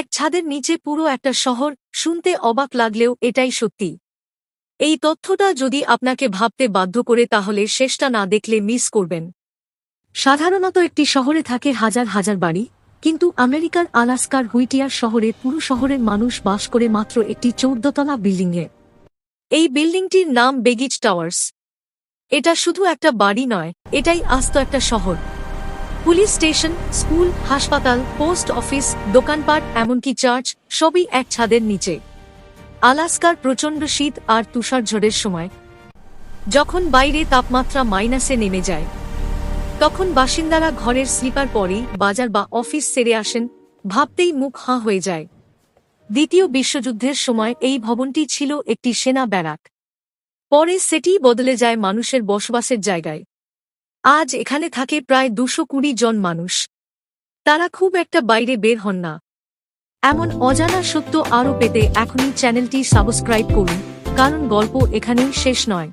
এক ছাদের নিচে পুরো একটা শহর, শুনতে অবাক লাগলেও এটাই সত্যি। এই তথ্যটা যদি আপনাকে ভাবতে বাধ্য করে তাহলে শেষটা না দেখলে মিস করবেন। সাধারণত একটি শহরে থাকে হাজার হাজার বাড়ি, কিন্তু আমেরিকার আলাস্কার হুইটিয়ার শহরে পুরো শহরের মানুষ বাস করে মাত্র একটি চৌদ্দতলা বিল্ডিংয়ে। এই বিল্ডিংটির নাম বেগিজ টাওয়ার্স। এটা শুধু একটা বাড়ি নয়, এটাই আস্ত একটা শহর। পুলিশ স্টেশন, স্কুল, হাসপাতাল, পোস্ট অফিস, দোকানপাট, এমনকি চার্চ, সবই এক ছাদের নিচে। আলাস্কার প্রচণ্ড শীত আর তুষারঝড়ের সময়। যখন বাইরে তাপমাত্রা মাইনাসে নেমে যায়, তখন বাসিন্দারা ঘরের স্লিপার পরেই বাজার বা অফিস সেরে আসেন, ভাবতেই মুখ হাঁ হয়ে যায়। দ্বিতীয় বিশ্বযুদ্ধের সময় এই ভবনটি ছিল একটি সেনা ব্যারাক। পরে সেটিই বদলে যায় মানুষের বসবাসের জায়গায়। আজ এখানে থাকে প্রায় দুশো কুড়ি জন মানুষ। তারা খুব একটা বাইরে বের হন না। এমন অজানা সত্য আরও পেতে এখনই চ্যানেলটি সাবস্ক্রাইব করুন, কারণ গল্প এখানেই শেষ নয়।